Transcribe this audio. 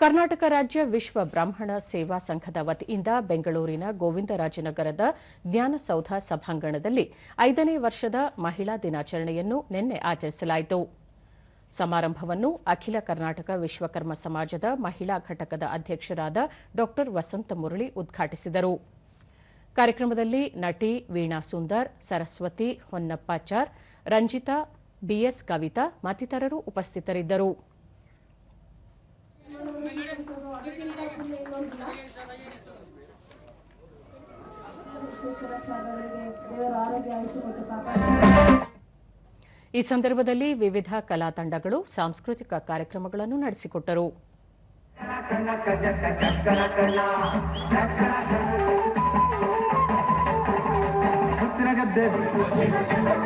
ಕರ್ನಾಟಕ ರಾಜ್ಯ ವಿಶ್ವ ಬ್ರಾಹ್ಮಣ ಸೇವಾ ಸಂಘದ ವತಿಯಿಂದ ಬೆಂಗಳೂರಿನ ಗೋವಿಂದರಾಜನಗರದ ಜ್ಞಾನಸೌಧ ಸಭಾಂಗಣದಲ್ಲಿ ಐದನೇ ವರ್ಷದ ಮಹಿಳಾ ದಿನಾಚರಣೆಯನ್ನು ನಿನ್ನೆ ಆಚರಿಸಲಾಯಿತು. ಸಮಾರಂಭವನ್ನು ಅಖಿಲ ಕರ್ನಾಟಕ ವಿಶ್ವಕರ್ಮ ಸಮಾಜದ ಮಹಿಳಾ ಘಟಕದ ಅಧ್ಯಕ್ಷರಾದ ಡಾ ವಸಂತ ಮುರಳಿ ಉದ್ಘಾಟಿಸಿದರು. ಕಾರ್ಯಕ್ರಮದಲ್ಲಿ ನಟಿ ವೀಣಾ ಸುಂದರ್, ಸರಸ್ವತಿ ಹೊನ್ನಪ್ಪಾಚಾರ್, ರಂಜಿತಾ, ಬಿಎಸ್ ಕವಿತಾ ಮತ್ತಿತರರು ಉಪಸ್ಥಿತರಿದ್ದರು. ಈ ಸಂದರ್ಭದಲ್ಲಿ ವಿವಿಧ ಕಲಾ ತಂಡಗಳು ಸಾಂಸ್ಕೃತಿಕ ಕಾರ್ಯಕ್ರಮಗಳನ್ನು ನಡೆಸಿಕೊಟ್ಟರು. कोटि